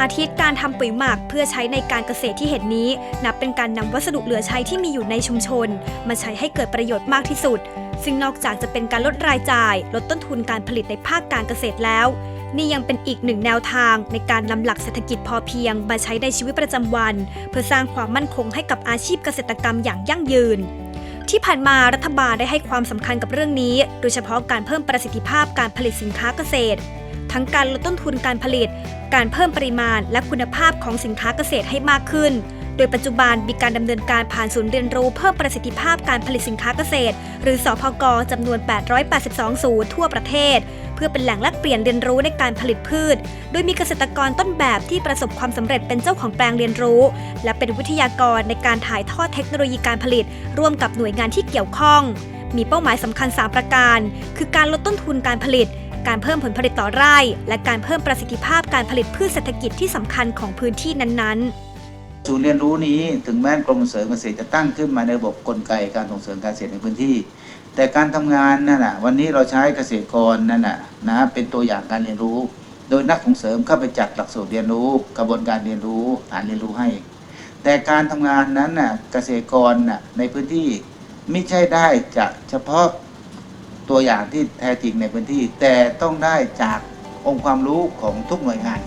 าธิตการทำปุ๋ยหมักเพื่อใช้ในการเกษตรที่เห็นนี้ นับเป็นการนำวัสดุเหลือใช้ที่มีอยู่ในชุมชน มาใช้ให้เกิดประโยชน์มากที่สุด ซึ่งนอกจากจะเป็นการลดรายจ่าย ลดต้นทุนการผลิตในภาคการเกษตรแล้ว นี่ยังเป็นอีกหนึ่งแนวทางในการนำหลักเศรษฐกิจพอเพียง มาใช้ในชีวิตประจำวัน เพื่อสร้างความมั่นคงให้กับอาชีพเกษตรกรรมอย่างยั่งยืนที่ผ่านมารัฐบาลได้ให้ความสำคัญกับเรื่องนี้ โดยเฉพาะการเพิ่มประสิทธิภาพการผลิตสินค้าเกษตร ทั้งการลดต้นทุนการผลิต การเพิ่มปริมาณและคุณภาพของสินค้าเกษตรให้มากขึ้น โดยปัจจุบันมีการดำเนินการผ่านศูนย์เรียนรู้เพิ่มประสิทธิภาพการผลิตสินค้าเกษตร หรือสพกจำนวน 882 ศูนย์ทั่วประเทศ เพื่อเป็นแหล่งแลกเปลี่ยนเรียนรู้ในการผลิตพืช โดยมีเกษตรกรต้นแบบที่ประสบความสำเร็จเป็นเจ้าของแปลงเรียนรู้ และเป็นวิทยากรในการถ่ายทอดเทคโนโลยีการผลิต ร่วมกับหน่วยงานที่เกี่ยวข้องมีเป้าหมายสำคัญ 3 ประการ คือการลดต้นทุนการผลิต การเพิ่มผลผลิตต่อไร่ และการเพิ่มประสิทธิภาพการผลิตพืชเศรษฐกิจที่สำคัญของพื้นที่นั้นๆ ศูนย์เรียนรู้นี้ถึงแม้กรมเสริมเกษตรจะตั้งขึ้นมาในระบบกลไกการส่งเสริมการเกษตรในพื้นที่ แต่การทำงานนั่นน่ะวันนี้เราใช้เกษตรกรนั่นน่ะนะเป็นตัวอย่างการเรียนรู้ โดยนักส่งเสริมเข้าไปจัดหลักสูตรเรียนรู้ กระบวนการเรียนรู้ฐานเรียนรู้ให้ แต่การทำงานนั้นน่ะเกษตรกรน่ะในพื้นที่ไม่ใช่ได้จากเฉพาะ ตัวอย่างที่แท้จริงในพื้นที่ แต่ต้องได้จากองค์ความรู้ของทุกหน่วยงาน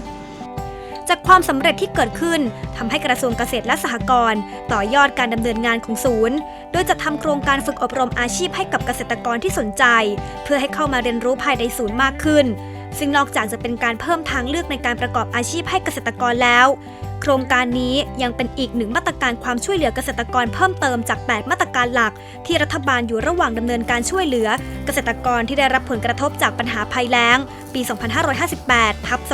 จากความสำเร็จที่เกิดขึ้นทำให้กระทรวงเกษตรและสหกรณ์ต่อยอดการดำเนินงานของศูนย์ โดยจะทำโครงการฝึกอบรมอาชีพให้กับเกษตรกรที่สนใจ เพื่อให้เข้ามาเรียนรู้ภายในศูนย์มากขึ้น ซึ่งนอกจากจะเป็นการเพิ่มทางเลือกในการประกอบอาชีพให้เกษตรกรแล้ว โครงการนี้ยังเป็นอีกหนึ่งมาตรการความช่วยเหลือเกษตรกรเพิ่มเติมจาก 8 มาตรการหลัก ที่รัฐบาลอยู่ระหว่างดำเนินการช่วยเหลือ เกษตรกรที่ได้รับผลกระทบจากปัญหาภัยแล้ง ปี 2558ทับ2559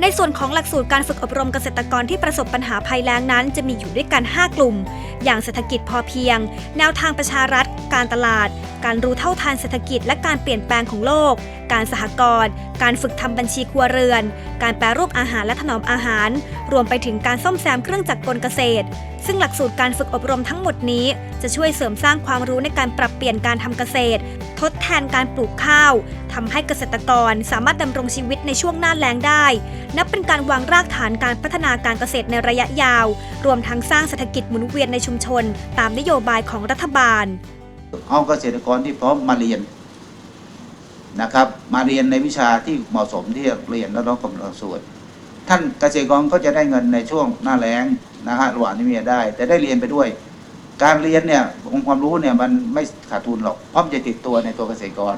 ในส่วนของหลักสูตรการฝึกอบรมเกษตรกรที่ประสบปัญหาภัยแล้งนั้น จะมีอยู่ด้วยกัน 5 กลุ่ม อย่างเศรษฐกิจพอเพียง แนวทางประชารัฐ การตลาด การรู้เท่าทันเศรษฐกิจและการเปลี่ยนแปลงของโลก การสหกรณ์การฝึกทำบัญชีครัวเรือน การแปรรูปอาหารและถนอมอาหาร รวมไปถึงการซ่อมแซมเครื่องจักรกลเกษตร ซึ่งหลักสูตรการฝึกอบรมทั้งหมดนี้ จะช่วยเสริมสร้างความรู้ในการปรับเปลี่ยนการทำเกษตร ทดแทนการปลูกข้าวทำให้เกษตรกรสามารถดำรงชีวิตในช่วงหน้าแล้งได้ นับเป็นการวางรากฐานการพัฒนาการเกษตรในระยะยาว รวมทั้งสร้างเศรษฐกิจหมุนเวียนในชุมชน ตามนโยบายของรัฐบาล เอาเกษตรกรที่พร้อมมาเรียนนะครับ มาเรียนในวิชาที่เหมาะสมที่จะเรียนแล้วร้องกำลังส่วน ท่านเกษตรกรก็จะได้เงินในช่วงหน้าแล้งนะฮะระหว่างที่มีได้ แต่ได้เรียนไปด้วย การเรียนเนี่ยองค์ความรู้เนี่ยมันไม่ขาดทุนหรอกพราะมันจะติดตัวในตัวเกษตรกร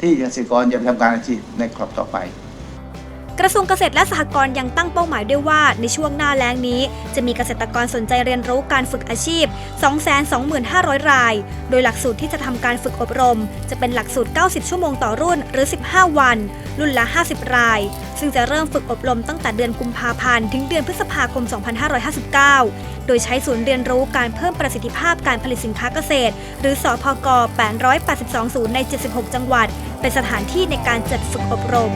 ที่เกษตรกรจะไปทำการอาชีพในครอบต่อไป กระทรวงเกษตรและสหกรณ์ยังตั้งเป้าหมายด้วยว่า ในช่วงหน้าแล้งนี้ จะมีเกษตรกรสนใจเรียนรู้การฝึกอาชีพ 225,000 ราย โดยหลักสูตรที่จะทำการฝึกอบรม จะเป็นหลักสูตร 90 ชั่วโมงต่อรุ่นหรือ 15 วัน รุ่นละ 50 ราย ซึ่งจะเริ่มฝึกอบรมตั้งแต่เดือนกุมภาพันธ์ถึงเดือนพฤษภาคม 2559 โดยใช้ศูนย์เรียนรู้การเพิ่มประสิทธิภาพการผลิตสินค้าเกษตร หรือสอพก882 ศูนย์ใน 76 จังหวัด เป็นสถานที่ในการจัดฝึกอบรม